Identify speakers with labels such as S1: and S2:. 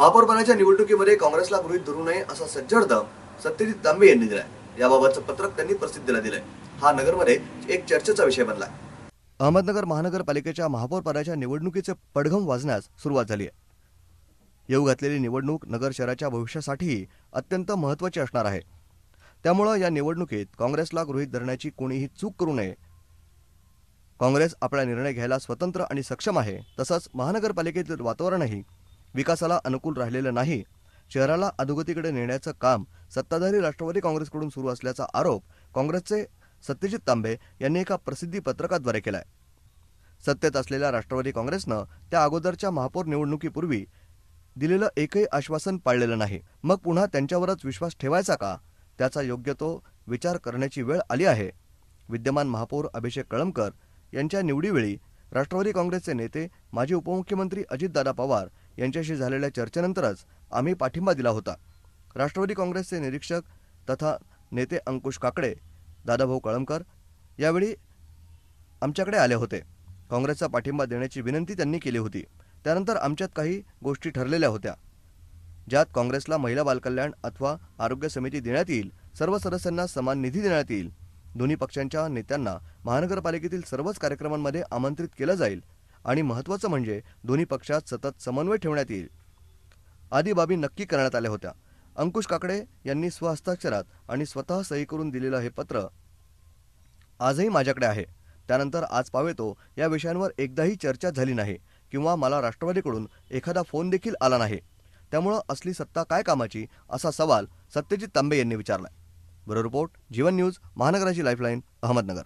S1: महापौरपदाच्या निवडणुकीमध्ये काँग्रेसला गृहित धरू नये असा सज्जड दम सत्यजित दांबे यांनी दिलाय. याबाबतचं पत्रक त्यांनी प्रसिद्धीला दिलंय. हा नगरमध्ये एक चर्चेचा विषय बनलाय. अहमदनगर महानगरपालिकेच्या महापौर पदाच्या निवडणुकीचे पडघम वाजण्यास सुरुवात झाली आहे. येऊ घातलेली निवडणूक नगर शहराच्या भविष्यासाठीही अत्यंत महत्त्वाची असणार आहे. त्यामुळं या निवडणुकीत काँग्रेसला गृहीत धरण्याची कोणीही चूक करू नये. काँग्रेस आपला निर्णय घ्यायला स्वतंत्र आणि सक्षम आहे तसंच महानगरपालिकेतील वातावरणही विकासाला अनुकूल राहिलेलं नाही. शहराला अधोगतीकडे नेण्याचं काम सत्ताधारी राष्ट्रवादी काँग्रेसकडून सुरू असल्याचा आरोप काँग्रेसचे सत्यजित तांबे यांनी एका प्रसिद्धी पत्रकाद्वारे केलाय. सत्तेत असलेल्या राष्ट्रवादी काँग्रेसनं त्या अगोदरच्या महापौर निवडणुकीपूर्वी दिलेलं एकही आश्वासन पाळलेलं नाही. मग पुन्हा त्यांच्यावरच विश्वास ठेवायचा का? त्याचा योग्य तो विचार करण्याची वेळ आली आहे. विद्यमान महापौर अभिषेक कळमकर यांच्या निवडीवेळी राष्ट्रवादी काँग्रेसचे नेते माजी उपमुख्यमंत्री अजितदादा पवार यांच्याशी झालेल्या चर्चेनंतरच आम्ही पाठिंबा दिला होता. राष्ट्रवादी काँग्रेसचे निरीक्षक तथा नेते अंकुश काकडे दादाभाऊ कळमकर यावेळी आमच्याकडे आले होते. काँग्रेसचा पाठिंबा देण्याची विनंती त्यांनी केली होती. त्यानंतर आमच्यात काही गोष्टी ठरलेल्या होत्या. ज्यात काँग्रेसला महिला बालकल्याण अथवा आरोग्य समिती देण्यात येईल सर्व सदस्यांना समान निधी देण्यात येईल. दोन्ही पक्षांच्या नेत्यांना महानगरपालिकेतील सर्वच कार्यक्रमांमध्ये आमंत्रित केलं जाईल आणि महत्त्वाचं म्हणजे दोन्ही पक्षात सतत समन्वय ठेवण्यात येईल. आदी बाबी नक्की करण्यात आल्या होत्या. अंकुश काकडे यांनी स्वहस्ताक्षरात आणि स्वतः सही करून दिलेलं हे पत्र आजही माझ्याकडे आहे. त्यानंतर आज पावेतो या विषयांवर एकदाही चर्चा झाली नाही किंवा मला राष्ट्रवादीकडून एखादा फोन देखील आला नाही. त्यामुळं असली सत्ता काय कामाची असा सवाल सत्यजित तांबे यांनी विचारलाय. ब्युरो रिपोर्ट जीवन न्यूज महानगराची लाईफलाईन अहमदनगर.